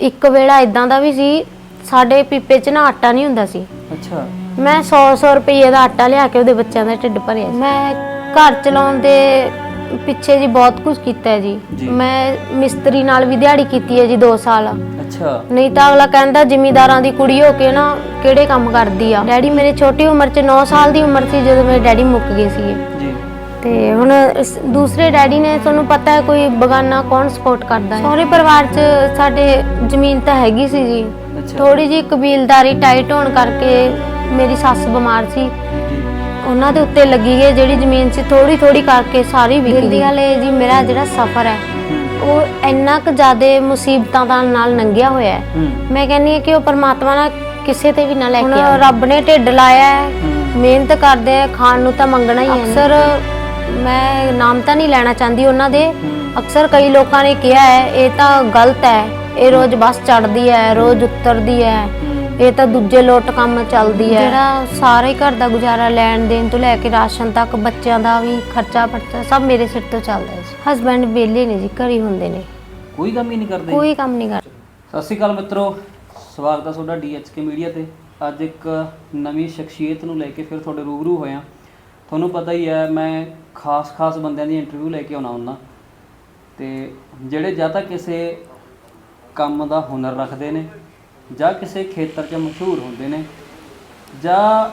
ਇੱਕ ਵੇਲਾ ਇਦਾਂ ਦਾ ਵੀ ਸੀ ਸਾਡੇ ਪੀਪੇ 'ਚ ਨਾ ਆਟਾ ਨਹੀਂ ਹੁੰਦਾ ਸੀ। ਅੱਛਾ। ਮੈਂ 100-100 ਰੁਪਏ ਦਾ ਆਟਾ ਲਿਆ ਕੇ ਉਹਦੇ ਬੱਚਿਆਂ ਦਾ ਢਿੱਡ ਭਰਿਆ ਸੀ। ਮੈਂ ਘਰ ਚਲਾਉਣ ਦੇ ਪਿੱਛੇ ਜੀ ਬਹੁਤ ਕੁਝ ਕੀਤਾ ਹੈ ਜੀ। ਜੀ। ਮੈਂ ਮਿਸਤਰੀ ਨਾਲ ਵੀ ਦਿਹਾੜੀ ਕੀਤੀ ਹੈ ਜੀ 2 ਸਾਲ। ਅੱਛਾ। ਨਹੀਂ ਤਾਂ ਅਗਲਾ ਕਹਿੰਦਾ ਜ਼ਿਮੀਦਾਰਾਂ ਦੀ ਕੁੜੀ ਹੋ ਕੇ ਨਾ ਕਿਹੜੇ ਕੰਮ ਕਰਦੀ ਆ? ਡੈਡੀ ਮੇਰੇ ਛੋਟੀ ਉਮਰ 'ਚ 9 ਸਾਲ ਦੀ ਉਮਰ ਸੀ ਜਦੋਂ ਮੇਰੇ ਡੈਡੀ ਮੁੱਕ ਗਏ ਸੀਗੇ। ਜੀ। ਤੇ ਹੁਣ ਇਸ- ਦੂਸਰੇ ਡੈਡੀ ਨੇ ਤੁਹਾਨੂੰ ਪਤਾ ਹੈ ਕੋਈ ਬਗਾਨਾ ਕੌਣ ਸਪੋਰਟ ਕਰਦਾ ਹੈ? ਸਹੁਰੇ ਪਰਿਵਾਰ 'ਚ ਸਾਡੇ ਜ਼ਮੀਨ ਤਾਂ ਹੈਗੀ ਸੀ ਜੀ। ਅੱਛਾ। ਥੋੜੀ ਜੀ ਕਬੀਲਦਾਰੀ ਟਾਈਟ ਹੋਣ ਕਰਕੇ ਮੇਰੀ ਸੱਸ ਬਿਮਾਰ ਸੀ। ਉਹਨਾਂ ਦੇ ਉੱਤੇ ਲੱਗੀ ਗਈ ਜਿਹੜੀ ਜ਼ਮੀਨ ਸੀ ਥੋੜੀ ਥੋੜੀ ਕਰਕੇ ਸਾਰੀ ਵਿਕ ਗਈ। ਇਹ ਜੀ ਮੇਰਾ ਜਿਹੜਾ ਸਫ਼ਰ ਹੈ ਉਹ ਇੰਨਾ ਕੁ ਜ਼ਿਆਦਾ ਮੁਸੀਬਤਾਂ ਦਾ ਨਾਲ ਲੰਘਿਆ ਹੋਇਆ ਹੈ। ਹੂੰ। ਮੈਂ ਕਹਿੰਨੀ ਹਾਂ ਕਿ ਉਹ ਪਰਮਾਤਮਾ ਨਾਲ ਕਿਸੇ ਤੇ ਵੀ ਨਾ ਲੈ ਕੇ ਆਵੇ। ਰੱਬ ਨੇ ਢਿੱਡ ਲਾਇਆ ਹੈ। ਹੂੰ। ਮਿਹਨਤ ਕਰਦੇ ਆ ਖਾਣ ਨੂੰ ਤਾਂ ਮੰਗਣਾ ਹੀ ਹੈ ਅਕਸਰ ਮੈਂ ਨਾਮ ਤਾਂ ਨਹੀਂ ਲੈਣਾ ਚਾਹੁੰਦੀ ਉਹਨਾਂ ਦੇ। ਹੂੰ ਅਕਸਰ ਕਈ ਲੋਕਾਂ ਨੇ ਕਿਹਾ ਹੈ ਇਹ ਤਾਂ ਗਲਤ ਹੈ। ਇਹ ਰੋਜ਼ ਬੱਸ ਚੜਦੀ ਹੈ ਰੋਜ਼ ਉਤਰਦੀ ਹੈ। ਇਹ ਤਾਂ ਦੂਜੇ ਲੋਟ ਕੰਮ ਚੱਲਦੀ ਹੈ। ਜਿਹੜਾ ਸਾਰੇ ਘਰ ਦਾ ਗੁਜ਼ਾਰਾ ਲੈਣ ਦੇਣ ਤੋਂ ਲੈ ਕੇ ਰਾਸ਼ਨ ਤੱਕ ਬੱਚਿਆਂ ਦਾ ਵੀ ਖਰਚਾ ਪਰਚਾ ਸਭ ਮੇਰੇ ਸਿਰ ਤੋਂ ਚੱਲਦਾ ਹੈ ਜੀ। ਹਸਬੰਡ ਵਿਹਲੇ ਨੇ ਜੀ ਘਰ ਹੀ ਹੁੰਦੇ ਨੇ। ਕੋਈ ਕੰਮ ਹੀ ਨਹੀਂ ਕਰਦੇ? ਕੋਈ ਕੰਮ ਨਹੀਂ ਕਰਦੇ ਸਤਿ ਸ਼੍ਰੀ ਅਕਾਲ ਮਿੱਤਰੋ ਸਵਾਗਤ ਹੈ ਤੁਹਾਡਾ ਡੀਐਚਕੇ ਮੀਡੀਆ ਤੇ। ਅੱਜ ਇੱਕ ਨਵੀਂ ਸ਼ਖਸੀਅਤ ਨੂੰ ਲੈ ਕੇ ਫਿਰ ਤੁਹਾਡੇ ਰੂਬਰੂ ਹੋਇਆ ਤੁਹਾਨੂੰ ਪਤਾ ਹੀ ਹੈ, ਮੈਂ ਖਾਸ-ਖਾਸ ਬੰਦਿਆਂ ਦੀ ਇੰਟਰਵਿਊ ਲੈ ਕੇ ਆਉਣਾ ਹੁੰਦਾ। ਤੇ ਜਿਹੜੇ ਜਾਂ ਤਾਂ ਕਿਸੇ ਕੰਮ ਦਾ ਹੁਨਰ ਰੱਖਦੇ ਨੇ, ਜਾਂ ਕਿਸੇ ਖੇਤਰ 'ਚ ਮਸ਼ਹੂਰ ਹੁੰਦੇ ਨੇ, ਜਾਂ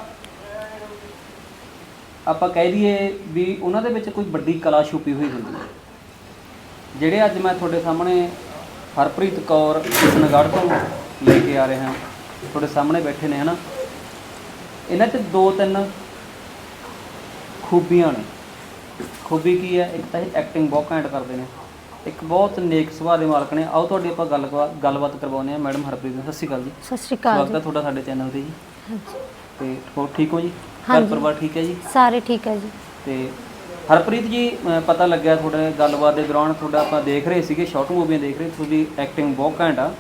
ਆਪਾਂ ਕਹਿ ਦਈਏ ਵੀ ਉਹਨਾਂ ਦੇ ਵਿੱਚ ਕੋਈ ਵੱਡੀ ਕਲਾ ਛੁਪੀ ਹੋਈ ਹੁੰਦੀ ਹੈ। ਜਿਹੜੇ ਅੱਜ ਮੈਂ ਤੁਹਾਡੇ ਸਾਹਮਣੇ ਹਰਪ੍ਰੀਤ ਕੌਰ ਕਿਸ਼ਨਗੜ੍ਹ ਤੋਂ ਲੈ ਕੇ ਆ ਰਿਹਾ, ਤੁਹਾਡੇ ਸਾਹਮਣੇ ਬੈਠੇ ਨੇ, ਹਨਾ? ਇਹਨਾਂ 'ਚ ਦੋ ਤਿੰਨ ਖੂਬੀਆਂ ਨੇ। ਖੂਬੀ ਕੀ ਹੈ? ਇੱਕ ਤਾਂ ਇਹ ਐਕਟਿੰਗ ਬਹੁਤ ਘੈਂਟ ਕਰਦੇ ਨੇ। ਇੱਕ ਬਹੁਤ ਨੇਕ ਸੁਭਾਅ ਦੇ ਮਾਲਕ ਨੇ। ਆਓ ਤੁਹਾਡੀ ਆਪਾਂ ਗੱਲ ਗੱਲਬਾਤ ਕਰਵਾਉਂਦੇ ਹਾਂ ਮੈਡਮ ਹਰਪ੍ਰੀਤ। ਸਤਿ ਸ਼੍ਰੀ ਅਕਾਲ ਜੀ। ਸਤਿ ਸ਼੍ਰੀ ਅਕਾਲ ਸਵਾਗਤ ਹੈ ਜੀ। ਤੁਹਾਡਾ ਸਾਡੇ ਚੈਨਲ ਤੇ ਜੀ। ਤੇ ਹੋਰ ਠੀਕ ਹੋ ਜੀ? ਘਰ ਹਾਂਜੀ। ਪਰਿਵਾਰ ਠੀਕ ਹੈ ਜੀ? ਸਾਰੇ ਠੀਕ ਹੈ ਜੀ। ਤੇ ਹਰਪ੍ਰੀਤ ਜੀ ਪਤਾ ਲੱਗਿਆ ਤੁਹਾਡੇ ਗੱਲਬਾਤ ਦੇ ਦੌਰਾਨ ਤੁਹਾਡਾ ਆਪਾਂ ਦੇਖ ਰਹੇ ਸੀਗੇ ਸ਼ਾਰਟ ਮੂਵੀਆਂ ਦੇਖ ਰਹੇ। ਤੁਹਾਡੀ ਐਕਟਿੰਗ ਬਹੁਤ ਘੈਂਟ ਆ।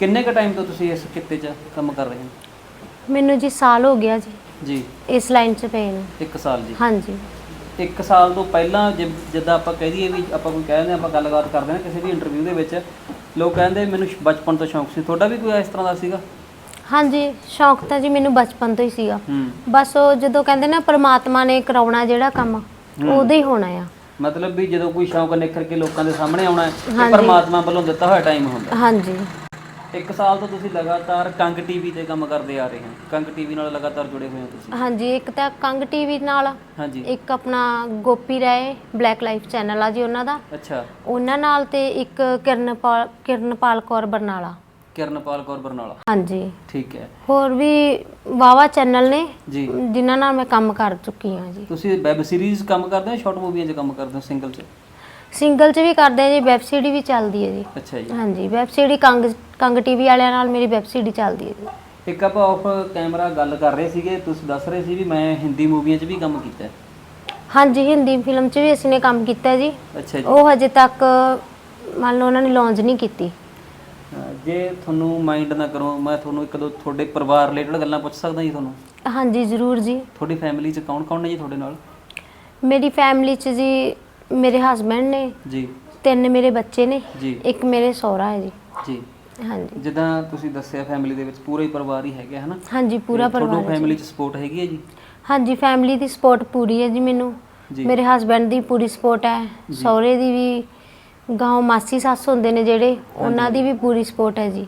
ਕਿੰਨੇ ਕ ਟਾਈਮ ਤੋਂ ਤੁਸੀਂ ਇਸ ਕਿੱਤੇ 'ਚ ਕੰਮ ਕਰ ਰਹੇ ਹੋ? ਮੈਨੂੰ ਜੀ ਸਾਲ ਹੋ ਗਿਆ ਜੀ। ਜੀ। ਇਸ ਲਾਈਨ 'ਚ ਪਏ ਨੂੰ। 1 ਸਾਲ ਜੀ। ਹਾਂਜੀ। 1 ਸਾਲ ਤੋਂ ਪਹਿਲਾਂ ਜਿ- ਜਿੱਦਾਂ ਆਪਾਂ ਕਹਿ ਦਈਏ ਵੀ ਆਪਾਂ ਕੋਈ ਕਹਿੰਦੇ ਆਪਾਂ ਗੱਲਬਾਤ ਕਰਦੇ ਨਾ ਕਿਸੇ ਵੀ ਇੰਟਰਵਿਊ ਦੇ ਵਿੱਚ ਲੋਕ ਕਹਿੰਦੇ ਮੈਨੂੰ ਸ਼- ਬਚਪਨ ਤੋਂ ਸ਼ੌਂਕ ਸੀ। ਤੁਹਾਡਾ ਵੀ ਕੋਈ ਇਸ ਤਰ੍ਹਾਂ ਦਾ ਸੀਗਾ? ਹਾਂਜੀ ਸ਼ੌਂਕ ਤਾਂ ਜੀ ਮੈਨੂੰ ਬਚਪਨ ਤੋਂ ਹੀ ਸੀਗਾ। ਹੂੰ। ਬਸ ਉਹ ਜਦੋਂ ਕਹਿੰਦੇ ਨਾ ਪ੍ਰਮਾਤਮਾ ਨੇ ਕਰਾਉਣਾ ਜਿਹੜਾ ਕੰਮ ਹੂੰ। ਉਹਦਾ ਹੀ ਹੋਣਾ ਆ। ਮਤਲਬ ਵੀ ਜਦੋਂ ਕੋਈ ਸ਼ੌਂਕ ਨਿਖਰ ਕੇ ਲੋਕਾਂ ਦੇ ਸਾਹਮਣੇ ਆਉਣਾ ਹੈ ਇਹ ਹਾਂਜੀ। ਪਰਮਾਤਮਾ ਵੱਲੋਂ ਦਿੱਤਾ ਹੋਇਆ ਟਾਈਮ ਹੁੰਦਾ ਹਾਂਜੀ। ਇੱਕ ਸਾਲ ਤੋਂ ਤੁਸੀਂ ਲਗਾਤਾਰ ਕੰਗ ਟੀਵੀ ਤੇ ਕੰਮ ਕਰਦੇ ਆ ਰਹੇ ਹੋ। ਕੰਗ ਟੀਵੀ ਨਾਲ ਲਗਾਤਾਰ ਜੁੜੇ ਹੋਏ ਹੋ ਤੁਸੀਂ? ਹਾਂਜੀ ਇੱਕ ਤਾਂ ਕੰਗ ਟੀਵੀ ਨਾਲ ਹਾਂਜੀ। ਇੱਕ ਆਪਣਾ Gopi Rai black life channel ਆ ਜੀ ਉਹਨਾਂ ਦਾ। ਅੱਛਾ। ਉਹਨਾਂ ਨਾਲ ਤੇ ਇੱਕ ਕਿਰਨਪਾਲ ਕਿਰਨਪਾਲ ਕੌਰ ਬਰਨਾਲਾ। ਕਿਰਨਪਾਲ ਕੌਰ ਬਰਨਾਲਾ। ਹਾਂਜੀ। ਠੀਕ ਹੈ। ਹੋਰ ਵੀ ਵਾਵਾ ਚੈਨਲ ਨੇ ਜੀ। ਜਿਨ੍ਹਾਂ ਨਾਲ ਮੈਂ ਕੰਮ ਕਰ ਚੁੱਕੀ ਹਾਂ ਜੀ। ਤੁਸੀਂ ਵੈਬ ਸੀਰੀਜ਼ ਕੰਮ ਕਰਦੇ ਹੋ ਸ਼ਾਰਟ ਮੂਵੀਆਂ 'ਚ ਕੰਮ ਕਰਦੇ ਹੋ ਸਿੰਗਲ 'ਚ? ਸਿੰਗਲ 'ਚ ਵੀ ਕਰਦੇ ਆ ਜੀ ਵੈਬ ਸੀਡੀ ਵੀ ਚੱਲਦੀ ਹੈ ਜੀ। ਅੱਛਾ ਜੀ। ਹਾਂਜੀ web CD Kang Kang TV ਵਾਲਿਆਂ ਨਾਲ ਮੇਰੀ ਵੈਬ ਸੀਡੀ ਚੱਲਦੀ ਹੈ ਜੀ। ਇੱਕ ਆਪਾਂ ਆਫ ਕੈਮਰਾ ਗੱਲ ਕਰ ਰਹੇ ਸੀਗੇ ਤੁਸੀਂ ਦੱਸ ਰਹੇ ਸੀ ਵੀ ਮੈਂ ਹਿੰਦੀ ਮੂਵੀਆਂ 'ਚ ਵੀ ਕੰਮ ਕੀਤਾ। ਹੈ। ਹਾਂਜੀ ਹਿੰਦੀ ਫਿਲਮ 'ਚ ਵੀ ਅਸੀਂ ਨੇ ਕੰਮ ਕੀਤਾ ਜੀ। ਅੱਛਾ ਜੀ। ਉਹ ਹਜੇ ਤੱਕ ਮੰਨ ਲਓ ਉਹਨਾਂ ਨੇ ਲਾਂਚ ਨਹੀਂ ਕੀਤੀ। ਅਹ ਜੇ ਤੁਹਾਨੂੰ ਮਾਈਂਡ ਨਾ ਕਰੋ ਮੈਂ ਤੁਹਾਨੂੰ ਇੱਕ ਦੋ ਤੁਹਾਡੇ ਪਰਿਵਾਰ ਰਿਲੇਟਡ ਗੱਲਾਂ ਪੁੱਛ ਸਕਦਾ ਜੀ ਤੁਹਾਨੂੰ। ਹਾਂਜੀ ਜ਼ਰੂਰ ਜੀ। ਤੁਹਾਡੀ ਫੈਮਿਲੀ 'ਚ ਕੌਣ ਕੌਣ ਨੇ ਜੀ ਤੁਹਾਡੇ ਨਾਲ? ਮੇਰੀ ਫੈਮਿਲੀ 'ਚ ਜੀ ਮੇਰੇ ਹਸਬੰਡ ਨੇ ਜੀ। ਤਿੰਨ ਮੇਰੇ ਬੱਚੇ ਨੇ ਜੀ। ਇੱਕ ਮੇਰੇ ਸਹੁਰਾ ਹੈ ਜੀ। ਜੀ। ਹਾਂਜੀ। ਜਿੱਦਾਂ ਤੁਸੀਂ ਦੱਸਿਆ ਫੈਮਿਲੀ ਦੇ ਵਿੱਚ ਪੂਰਾ ਹੀ ਪਰਿਵਾਰ ਹੀ ਹੈਗਾ ਹਨਾ? ਹਾਂਜੀ ਪੂਰਾ ਪਰਿਵਾਰ ਹੈ ਜੀ। ਫੈਮਿਲੀ 'ਚ ਸਪੋਰਟ ਹੈਗੀ ਹੈ ਜੀ? ਹਾਂਜੀ ਫੈਮਿਲੀ ਦੀ ਸਪੋਰਟ ਪੂਰੀ ਹੈ ਜੀ ਮੈਨੂੰ। ਜੀ। ਮੇਰੇ ਹਸਬੰਡ ਦੀ ਪੂਰੀ ਸਪੋਰਟ ਹੈ। ਜੀ। ਸਹੁਰੇ ਦੀ ਵੀ ਗਾਉ ਮਾਸੀ ਸੱਸ ਹੁੰਦੇ ਨੇ ਜਿਹੜੇ ਉਹਨਾਂ ਦੀ ਵੀ ਪੂਰੀ ਸਪੋਰਟ ਹੈ ਜੀ।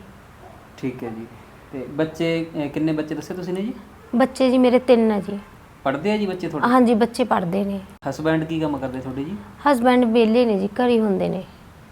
ਠੀਕ ਹੈ ਜੀ। ਤੇ ਬੱਚੇ ਅਹ ਕਿੰਨੇ ਬੱਚੇ ਦੱਸੇ ਤੁਸੀਂ ਨੇ ਜੀ? ਬੱਚੇ ਜੀ ਮੇਰੇ ਤਿੰਨ ਹੈ ਜੀ। ਪੜ੍ਹਦੇ ਆ ਜੀ ਬੱਚੇ ਤੁਹਾਡੇ? ਹਾਂਜੀ ਬੱਚੇ ਪੜ੍ਹਦੇ ਨੇ। ਹਸਬੈਂਡ ਕੀ ਕੰਮ ਕਰਦੇ ਤੁਹਾਡੇ ਜੀ? ਹਸਬੰਡ ਵਿਹਲੇ ਨੇ ਜੀ ਘਰ ਹੀ ਹੁੰਦੇ ਨੇ।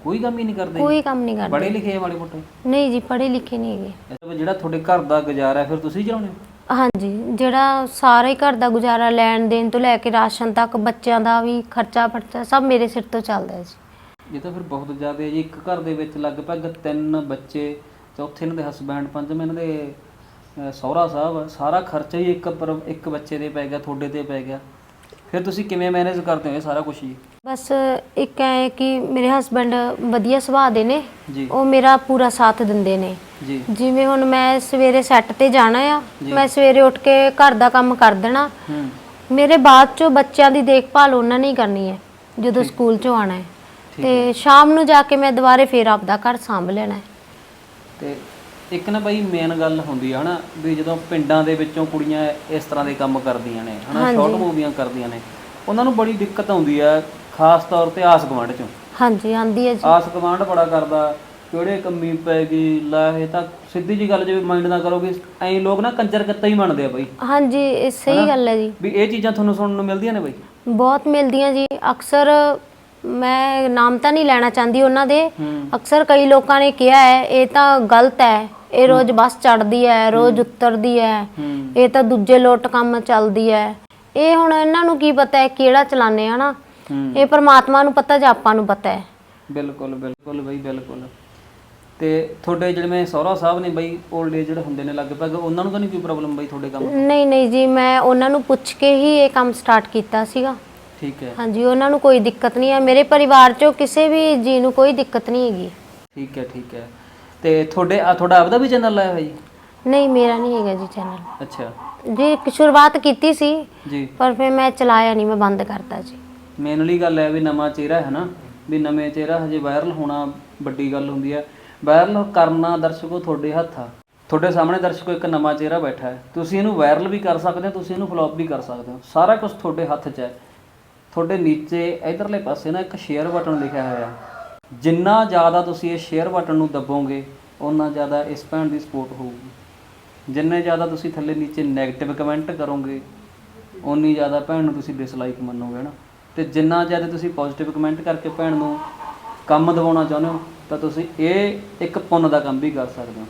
ਕੋਈ ਕੰਮ ਹੀ ਨਹੀਂ ਕਰਦੇ? ਕੋਈ ਕੰਮ ਨਹੀਂ ਪੜ੍ਹੇ ਕਰਦੇ ਲਿਖੇ ਆ ਵਾਲੇ ਮੋਟੇ? ਨਹੀਂ ਜੀ ਪੜ੍ਹੇ ਲਿਖੇ ਨਹੀਂ ਹੈਗੇ। ਅੱਛਾ, ਜਿਹੜਾ ਤੁਹਾਡੇ ਘਰ ਦਾ ਗੁਜ਼ਾਰਾ ਹੈ ਫਿਰ ਤੁਸੀਂ ਚਲਾਉਂਦੇ ਹੋ? ਹਾਂਜੀ ਜਿਹੜਾ ਸਾਰੇ ਘਰ ਦਾ ਗੁਜ਼ਾਰਾ ਲੈਣ ਦੇਣ ਤੋਂ ਲੈ ਕੇ ਰਾਸ਼ਨ ਤੱਕ ਬੱਚਿਆਂ ਦਾ ਵੀ ਖਰਚਾ ਪਰਚਾ ਸਭ ਮੇਰੇ ਸਿਰ ਤੋਂ ਚੱਲਦਾ ਹੈ ਜੀ। ਇਹ ਤਾਂ ਫਿਰ ਬਹੁਤ ਜ਼ਿਆਦਾ ਹੈ ਜੀ। ਇੱਕ ਘਰ ਦੇ ਵਿੱਚ ਲਗਭਗ ਤਿੰਨ ਬੱਚੇ ਚੌਥੇ ਇਹਨਾਂ ਦੇ ਹਸਬੈਂਡ ਪੰਜਵੇਂ ਇਹਨਾਂ ਦੇ ਸਹੁਰਾ ਸਾਹਿਬ ਸਾਰਾ ਖਰਚਾ ਹੀ ਇੱਕ ਪਰ ਇੱਕ ਬੱਚੇ ਦੇ ਪੈ ਗਿਆ ਤੁਹਾਡੇ ਤੇ ਪੈ ਗਿਆ। ਫਿਰ ਤੁਸੀਂ ਕਿਵੇਂ ਮੈਨੇਜ ਕਰਦੇ ਹੋ ਇਹ ਸਾਰਾ ਕੁਝ ਜੀ? ਬਸ ਇੱਕ ਐ ਕਿ ਮੇਰੇ ਹਸਬੰਡ ਵਧੀਆ ਸੁਭਾਅ ਦੇ ਨੇ। ਜੀ। ਉਹ ਮੇਰਾ ਪੂਰਾ ਸਾਥ ਦਿੰਦੇ ਨੇ। ਜੀ। ਜਿਵੇਂ ਹੁਣ ਮੈਂ ਸਵੇਰੇ ਸੈੱਟ ਤੇ ਜਾਣਾ ਆ ਜੀ। ਮੈਂ ਸਵੇਰੇ ਉੱਠ ਕੇ ਘਰ ਦਾ ਕੰਮ ਕਰ ਦੇਣਾ। ਹੂੰ। ਮੇਰੇ ਬਾਅਦ ਚੋਂ ਬੱਚਿਆਂ ਦੀ ਦੇਖਭਾਲ ਉਹਨਾਂ ਨੇ ਹੀ ਕਰਨੀ ਹੈ ਜਦੋਂ ਸਕੂਲ ਚੋਂ ਆਣਾ ਹੈ। ਠੀਕ ਤੇ ਸ਼ਾਮ ਨੂੰ ਜਾ ਕੇ ਮੈਂ ਦੁਬਾਰੇ ਫੇਰ ਆਪਦਾ ਘਰ ਸੰਭ ਲੈਣਾ ਹੈ। ਤੇ ਇੱਕ ਨਾ ਬਾਈ ਮੇਨ ਗੱਲ ਹੁੰਦੀ ਆ ਹਨਾ ਵੀ ਜਦੋਂ ਪਿੰਡਾਂ ਦੇ ਵਿੱਚੋਂ ਕੁੜੀਆਂ ਇਸ ਤਰ੍ਹਾਂ ਦੇ ਕੰਮ ਕਰਦੀਆਂ ਨੇ ਹਨਾ ਹਾਂਜੀ। ਸ਼ਾਰਟ ਮੂਵੀਆਂ ਕਰਦੀਆਂ ਨੇ ਉਹਨਾਂ ਨੂੰ ਬੜੀ ਦਿੱਕਤ ਆਉਂਦੀ ਆ ਖਾਸ ਤੌਰ ਤੇ ਆਸ ਗੁਆਂਢ ਚੋਂ। ਹਾਂਜੀ ਆਂਦੀ ਹੈ ਜੀ। ਆਸ ਗੁਆਂਢ ਬੜਾ ਕਰਦਾ ਕਿਹੜੇ ਕੰਮੀ ਪੈ ਗਈ ਲੈ ਇਹ ਤਾਂ ਸਿੱਧੀ ਜੀ ਗੱਲ ਜੇ ਮਾਈਂਡ ਨਾ ਕਰੋਗੇ ਐਂ ਲੋਕ ਨਾ ਕੰਜਰ ਕੱਤਾ ਹੀ ਮੰਨਦੇ ਆ ਬਾਈ। ਹਾਂਜੀ ਇਹ ਸਹੀ ਗੱਲ ਹੈ ਜੀ। ਵੀ ਇਹ ਚੀਜ਼ਾਂ ਤੁਹਾਨੂੰ ਸੁਣਨ ਨੂੰ ਮਿਲਦੀਆਂ ਨੇ ਬਾਈ? ਬਹੁਤ ਮਿਲਦੀਆਂ ਜੀ। ਅਕਸਰ ਮੈਂ ਨਾਮ ਤਾਂ ਨਹੀਂ ਲੈਣਾ ਚਾਹੁੰਦੀ ਉਹਨਾਂ ਦੇ। ਅਕਸਰ ਕਈ ਲੋਕਾਂ ਨੇ ਕਿਹਾ ਹੈ ਇਹ ਤਾਂ ਗਲਤ ਹੈ। ਇਹ ਰੋਜ਼ ਬੱਸ ਚੜਦੀ ਹੈ ਰੋਜ਼ ਉਤਰਦੀ ਹੈ। ਇਹ ਤਾਂ ਦੂਜੇ ਲੋਟ ਕੰਮ ਚੱਲਦੀ ਹੈ। ਇਹ ਹੁਣ ਇਹਨਾਂ ਨੂੰ ਕੀ ਪਤਾ ਹੈ ਕਿਹੜਾ ਚਲਾਣੇ ਆ ਨਾ। ਹੂੰ। ਇਹ ਪਰਮਾਤਮਾ ਨੂੰ ਪਤਾ ਜਾਂ ਆਪਾਂ ਨੂੰ ਪਤਾ ਹੈ। ਬਿਲਕੁਲ ਬਿਲਕੁਲ ਬਈ ਬਿਲਕੁਲ। ਤੇ ਤੁਹਾਡੇ ਜਿਵੇਂ ਸਹੁਰਾ ਸਾਹਿਬ ਨੇ ਬਈ 올ਡ ਏਜ ਜਿਹੜੇ ਹੁੰਦੇ ਨੇ ਲਗਭਗ ਉਹਨਾਂ ਨੂੰ ਤਾਂ ਨਹੀਂ ਕੋਈ ਪ੍ਰੋਬਲਮ ਬਈ ਤੁਹਾਡੇ ਕੰਮ ਨਹੀਂ ਨਹੀਂ ਜੀ ਮੈਂ ਉਹਨਾਂ ਨੂੰ ਪੁੱਛ ਕੇ ਹੀ ਇਹ ਕੰਮ ਸਟਾਰਟ ਕੀਤਾ ਸੀਗਾ। ਠੀਕ ਹੈ। ਹਾਂਜੀ ਉਹਨਾਂ ਨੂੰ ਕੋਈ ਦਿੱਕਤ ਨਹੀਂ ਹੈ। ਮੇਰੇ ਪਰਿਵਾਰ ਚੋਂ ਕਿਸੇ ਵੀ ਜੀ ਨੂੰ ਕੋਈ ਦਿੱਕਤ ਨਹੀਂ ਹੈਗੀ। ਠੀਕ ਹੈ ਠੀਕ ਹੈ। ਤੇ ਤੁਹਾਡੇ ਆ ਤੁਹਾਡਾ ਆਪਦਾ ਵੀ ਚੈਨਲ ਲਾਇਆ ਹੋਇਆ ਜੀ ਨਹੀਂ ਮੇਰਾ ਨਹੀਂ ਹੈਗਾ ਜੀ ਚੈਨਲ। ਅੱਛਾ। ਜੀ ਇੱਕ ਸ਼ੁਰੂਆਤ ਕੀਤੀ ਸੀ ਜੀ। ਪਰ ਫਿਰ ਮੈਂ ਚਲਾਇਆ ਨਹੀਂ ਮੈਂ ਬੰਦ ਕਰਤਾ ਜੀ। ਮੇਨਲੀ ਗੱਲ ਹੈ ਵੀ ਨਵਾਂ ਚਿਹਰਾ ਹੈ ਨਾ ਵੀ ਨਵੇਂ ਚਿਹਰਾ ਹਜੇ ਵਾਇਰਲ ਹੋਣਾ ਵੱਡੀ ਗੱਲ ਹੁੰਦੀ ਹੈ। ਵਾਇਰਲ ਕਰਨਾ ਦਰਸ਼ਕੋ ਤੁਹਾਡੇ ਹੱਥ ਆ। ਤੁਹਾਡੇ ਸਾਹਮਣੇ ਦਰਸ਼ਕੋ ਇੱਕ ਨਵਾਂ ਚਿਹਰਾ ਬੈਠਾ ਹੈ। ਤੁਸੀਂ ਇਹਨੂੰ ਵਾਇਰਲ ਵੀ ਕਰ ਸਕਦੇ ਹੋ ਤੁਸੀਂ ਇਹਨੂੰ ਫਲॉप ਵੀ ਕਰ ਸਕਦੇ ਹੋ। ਸਾਰਾ ਕੁਝ ਤੁਹਾਡੇ ਹੱਥ 'ਚ ਹੈ। ਤੁਹਾਡੇ ਨੀਚੇ ਇਧਰਲੇ ਪਾਸੇ ਨਾ ਇੱਕ ਸ਼ੇਅਰ ਬਟਨ ਲਿਖਿਆ ਹੋਇਆ। ਜਿੰਨਾ ਜ਼ਿਆਦਾ ਤੁਸੀਂ ਇਹ ਸ਼ੇਅਰ ਬਟਨ ਨੂੰ ਦਬੋਗੇ, ਓਨਾ ਜ਼ਿਆਦਾ ਇਸ ਭੈਣ ਦੀ ਸਪੋਰਟ ਹੋਊਗੀ। ਜਿੰਨੇ ਜ਼ਿਆਦਾ ਤੁਸੀਂ ਥੱਲੇ ਨੀਚੇ 네ਗੇਟਿਵ ਕਮੈਂਟ ਕਰੋਗੇ ਉਨੀ ਜ਼ਿਆਦਾ ਭੈਣ ਨੂੰ ਤੁਸੀਂ ਡਿਸਲਾਈਕ ਮੰਨੋਗੇ ਨਾ ਤੇ ਜਿੰਨਾ ਜ਼ਿਆਦਾ ਤੁਸੀਂ ਪੋਜ਼ਿਟਿਵ ਕਮੈਂਟ ਕਰਕੇ ਭੈਣ ਨੂੰ ਕੰਮ ਦਿਵਾਉਣਾ ਚਾਹੁੰਦੇ ਹੋ, ਤਾਂ ਤੁਸੀਂ ਇਹ ਇੱਕ ਪੁੰਨ ਦਾ ਕੰਮ ਵੀ ਕਰ ਸਕਦੇ ਹੋ।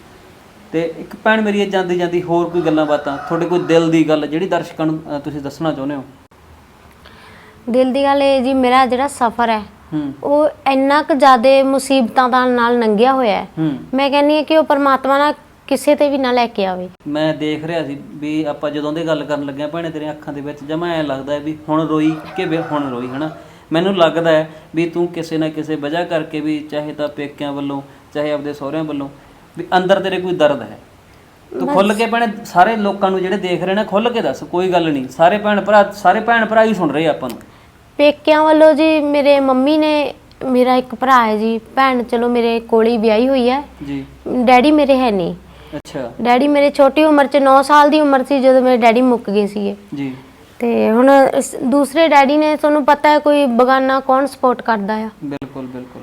ਤੇ ਇੱਕ ਭੈਣ ਮੇਰੀ ਇਹ ਜਾਂਦੀ ਜਾਂਦੀ ਹੋਰ ਕੋਈ ਗੱਲਾਂ ਬਾਤਾਂ, ਤੁਹਾਡੇ ਕੋਈ ਦਿਲ ਦੀ ਗੱਲ ਜਿਹੜੀ ਦਰਸ਼ਕਾਂ ਨੂੰ ਤੁਸੀਂ ਦੱਸਣਾ ਚਾਹੁੰਦੇ ਹੋ ਦਿਲ ਦੀ ਗੱਲ ਇਹ ਜੀ ਮੇਰਾ ਜਿਹੜਾ ਸਫ਼ਰ ਹੈ ਹੂੰ। ਉਹ ਇੰਨਾ ਕੁ ਜ਼ਿਆਦਾ ਮੁਸੀਬਤਾਂ ਦਾ ਨਾਲ ਲੰਘਿਆ ਹੋਇਆ ਹੈ। ਹੂੰ। ਮੈਂ ਕਹਿੰਨੀ ਹਾਂ ਕਿ ਉਹ ਪਰਮਾਤਮਾ ਨਾ ਕਿਸੇ ਤੇ ਵੀ ਨਾ ਲੈ ਕੇ ਆਵੇ। ਮੈਂ ਦੇਖ ਰਿਹਾ ਸੀ ਵੀ ਆਪਾਂ ਜਦੋਂ ਦੇ ਗੱਲ ਕਰਨ ਲੱਗਿਆ ਭੈਣੇ ਤੇਰੀਆਂ ਅੱਖਾਂ ਦੇ ਵਿੱਚ ਜਮਾ ਐ ਲੱਗਦਾ ਹੈ ਵੀ ਹੁਣ ਰੋਈ ਕਿ ਵੀ ਹੁਣ ਰੋਈ ਹਨਾ? ਮੈਨੂੰ ਲੱਗਦਾ ਹੈ ਵੀ ਤੂੰ ਕਿਸੇ ਨਾ ਕਿਸੇ ਵਜ੍ਹਾ ਕਰਕੇ ਵੀ ਚਾਹੇ ਤਾਂ ਪੇਕਿਆਂ ਵੱਲੋਂ ਚਾਹੇ ਆਪਦੇ ਸਹੁਰਿਆਂ ਵੱਲੋਂ ਵੀ ਅੰਦਰ ਤੇਰੇ ਕੋਈ ਦਰਦ ਹੈ। ਤੂੰ ਖੁੱਲ ਕੇ ਭੈਣੇ ਸਾਰੇ ਲੋਕਾਂ ਨੂੰ ਜਿਹੜੇ ਦੇਖ ਰਹੇ ਨੇ ਖੁੱਲ ਕੇ ਦੱਸ ਕੋਈ ਗੱਲ ਨਹੀਂ। ਸਾਰੇ ਭੈਣ ਭਰਾ ਸਾਰੇ ਭੈਣ ਭਰਾ ਹੀ ਸੁਣ ਰਹੇ ਆਪਾਂ ਨੂੰ। ਪੇਕਿਆਂ ਵੱਲੋਂ ਜੀ ਮੇਰੇ ਮੰਮੀ ਨੇ ਮੇਰਾ ਇੱਕ ਭਰਾ ਹੈ ਜੀ ਭੈਣ ਚਲੋ ਮੇਰੇ ਕੋਲ ਹੀ ਵਿਆਹੀ ਹੋਈ ਹੈ। ਜੀ। ਡੈਡੀ ਮੇਰੇ ਹੈ ਨਹੀਂ। ਅੱਛਾ। ਡੈਡੀ ਮੇਰੇ ਛੋਟੀ ਉਮਰ 'ਚ 9 ਸਾਲ ਦੀ ਉਮਰ ਸੀ ਜਦੋਂ ਮੇਰੇ ਡੈਡੀ ਮੁੱਕ ਗਏ ਸੀਗੇ। ਜੀ। ਤੇ ਹੁਣ ਇਸ- ਦੂਸਰੇ ਡੈਡੀ ਨੇ ਤੁਹਾਨੂੰ ਪਤਾ ਹੈ ਕੋਈ ਬਗਾਨਾ ਕੌਣ ਸਪੋਰਟ ਕਰਦਾ ਆ? ਬਿਲਕੁਲ ਬਿਲਕੁਲ।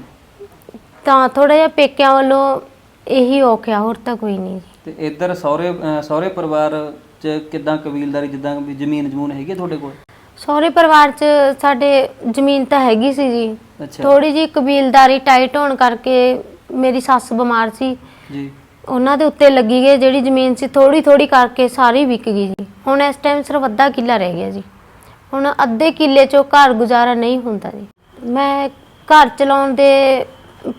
ਤਾਂ ਥੋੜਾ ਜਿਹਾ ਪੇਕਿਆਂ ਵੱਲੋਂ ਇਹੀ ਔਖਿਆ ਹੋਰ ਤਾਂ ਕੋਈ ਨਹੀਂ ਜੀ। ਤੇ ਇੱਧਰ ਸਹੁਰੇ ਅਹ ਸਹੁਰੇ ਪਰਿਵਾਰ ਚ ਕਿਦਾਂ ਕਬੀਲਦਾਰੀ ਜਿੱਦਾਂ ਵੀ ਜ਼ਮੀਨ ਜਮੂਨ ਹੈਗੀ ਆ ਤੁਹਾਡੇ ਕੋਲ? ਸਹੁਰੇ ਪਰਿਵਾਰ 'ਚ ਸਾਡੇ ਜ਼ਮੀਨ ਤਾਂ ਹੈਗੀ ਸੀ ਜੀ। ਅੱਛਾ। ਥੋੜੀ ਜੀ ਕਬੀਲਦਾਰੀ ਟਾਈਟ ਹੋਣ ਕਰਕੇ ਮੇਰੀ ਸੱਸ ਬਿਮਾਰ ਸੀ। ਜੀ। ਉਹਨਾਂ ਦੇ ਉੱਤੇ ਲੱਗੀ ਗਈ ਜਿਹੜੀ ਜ਼ਮੀਨ ਸੀ ਥੋੜੀ ਥੋੜੀ ਕਰਕੇ ਸਾਰੀ ਵਿਕ ਗਈ ਜੀ। ਹੁਣ ਇਸ ਟਾਈਮ ਸਿਰਫ ਅੱਧਾ ਕਿੱਲਾ ਰਹਿ ਗਿਆ ਜੀ। ਹੁਣ ਅੱਧੇ ਕਿੱਲੇ 'ਚੋਂ ਘਰ ਗੁਜ਼ਾਰਾ ਨਹੀਂ ਹੁੰਦਾ ਜੀ। ਮੈਂ ਘਰ ਚਲਾਉਣ ਦੇ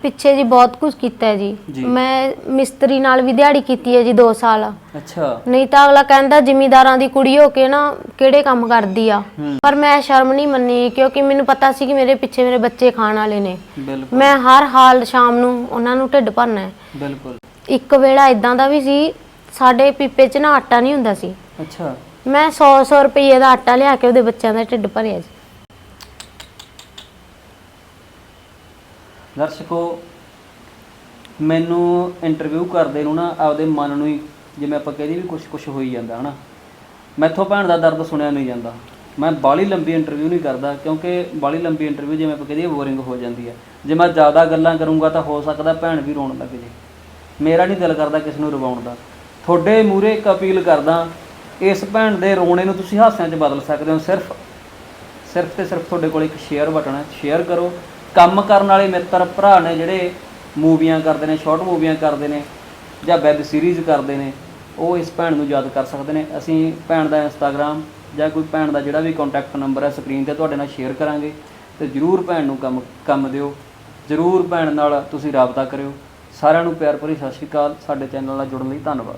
ਪਿੱਛੇ ਜੀ ਬਹੁਤ ਕੁਝ ਕੀਤਾ ਹੈ ਜੀ। ਜੀ। ਮੈਂ ਮਿਸਤਰੀ ਨਾਲ ਵੀ ਦਿਹਾੜੀ ਕੀਤੀ ਹੈ ਜੀ 2 ਸਾਲ। ਅੱਛਾ। ਨਹੀਂ ਤਾਂ ਅਗਲਾ ਕਹਿੰਦਾ ਜ਼ਿਮੀਦਾਰਾਂ ਦੀ ਕੁੜੀ ਹੋ ਕੇ ਨਾ ਕਿਹੜੇ ਕੰਮ ਕਰਦੀ ਆ। ਹੂੰ। ਪਰ ਮੈਂ ਸ਼ਰਮ ਨਹੀਂ ਮੰਨੀ ਕਿਉਂਕਿ ਮੈਨੂੰ ਪਤਾ ਸੀ ਕਿ ਮੇਰੇ ਪਿੱਛੇ ਮੇਰੇ ਬੱਚੇ ਖਾਣ ਵਾਲੇ ਨੇ। ਬਿਲਕੁਲ। ਮੈਂ ਹਰ ਹਾਲ ਸ਼ਾਮ ਨੂੰ ਉਹਨਾਂ ਨੂੰ ਢਿੱਡ ਭਰਨਾ ਹੈ। ਬਿਲਕੁਲ। ਇੱਕ ਵੇਲਾ ਇਦਾਂ ਦਾ ਵੀ ਸੀ ਸਾਡੇ ਪੀਪੇ 'ਚ ਨਾ ਆਟਾ ਨਹੀਂ ਹੁੰਦਾ ਸੀ। ਅੱਛਾ। ਮੈਂ 100-100 ਰੁਪਏ ਦਾ ਆਟਾ ਲਿਆ ਕੇ ਉਹਦੇ ਬੱਚਿਆਂ ਦਾ ਢਿੱਡ ਭਰਿਆ ਜੀ ਦਰਸ਼ਕੋ, ਮੈਨੂੰ ਇੰਟਰਵਿਊ ਕਰਦੇ ਨੂੰ ਨਾ ਆਪਦੇ ਮਨ ਨੂੰ ਹੀ, ਜਿਵੇਂ ਆਪਾਂ ਕਹਿੰਦੇ ਵੀ ਕੁਝ ਕੁਝ ਹੋਈ ਜਾਂਦਾ, ਹਨਾ। ਮੈਥੋਂ ਭੈਣ ਦਾ ਦਰਦ ਸੁਣਿਆ ਨਹੀਂ ਜਾਂਦਾ। ਮੈਂ ਬਾਲੀ ਲੰਬੀ ਇੰਟਰਵਿਊ ਨਹੀਂ ਕਰਦਾ, ਕਿਉਂਕਿ ਬਾਲੀ ਲੰਬੀ ਇੰਟਰਵਿਊ ਜਿਵੇਂ ਆਪਾਂ ਕਹਿੰਦੇ ਬੋਰਿੰਗ ਹੋ ਜਾਂਦੀ ਹੈ ਜੇ ਮੈਂ ਜ਼ਿਆਦਾ ਗੱਲਾਂ ਕਰੂੰਗਾ ਤਾਂ ਹੋ ਸਕਦਾ ਭੈਣ ਵੀ ਰੋਣ ਲੱਗ ਜੇ। ਮੇਰਾ ਨਹੀਂ ਦਿਲ ਕਰਦਾ ਕਿਸ ਨੂੰ ਰਵਾਉਣ ਦਾ। ਤੁਹਾਡੇ ਮੂਹਰੇ ਇੱਕ ਅਪੀਲ ਕਰਦਾ, ਇਸ ਭੈਣ ਦੇ ਰੋਣੇ ਨੂੰ ਤੁਸੀਂ ਹਾਸਿਆਂ 'ਚ ਬਦਲ ਸਕਦੇ ਹੋ। ਸਿਰਫ ਸਿਰਫ ਤੇ ਸਿਰਫ ਤੁਹਾਡੇ ਕੋਲ ਇੱਕ ਸ਼ੇਅਰ ਬਟਨ ਹੈ। ਸ਼ੇਅਰ ਕਰੋ। ਕੰਮ ਕਰਨ ਵਾਲੇ ਮਿੱਤਰ ਭਰਾ ਨੇ ਜਿਹੜੇ ਮੂਵੀਆਂ ਕਰਦੇ ਨੇ ਸ਼ਾਰਟ ਮੂਵੀਆਂ ਕਰਦੇ ਨੇ ਜਾਂ ਵੈਬ ਸੀਰੀਜ਼ ਕਰਦੇ ਨੇ, ਉਹ ਇਸ ਭੈਣ ਨੂੰ ਯਾਦ ਕਰ ਸਕਦੇ ਨੇ। ਅਸੀਂ ਭੈਣ ਦਾ ਇੰਸਟਾਗ੍ਰam ਜਾਂ ਕੋਈ ਭੈਣ ਦਾ ਜਿਹੜਾ ਵੀ ਕੰਟੈਕਟ ਨੰਬਰ ਹੈ ਸਕਰੀਨ ਤੇ ਤੁਹਾਡੇ ਨਾਲ ਸ਼ੇਅਰ ਕਰਾਂਗੇ ਤੇ ਜਰੂਰ ਭੈਣ ਨੂੰ ਕੰਮ ਕੰਮ ਦਿਓ। ਜਰੂਰ ਭੈਣ ਨਾਲ ਤੁਸੀਂ ਰਾਬਤਾ ਕਰਿਓ। ਸਾਰਿਆਂ ਨੂੰ ਪਿਆਰ ਭਰੀ ਸਤਿ ਸ਼੍ਰੀ ਅਕਾਲ। ਸਾਡੇ ਚੈਨਲ ਨਾਲ ਜੁੜਨ ਲਈ ਧੰਨਵਾਦ।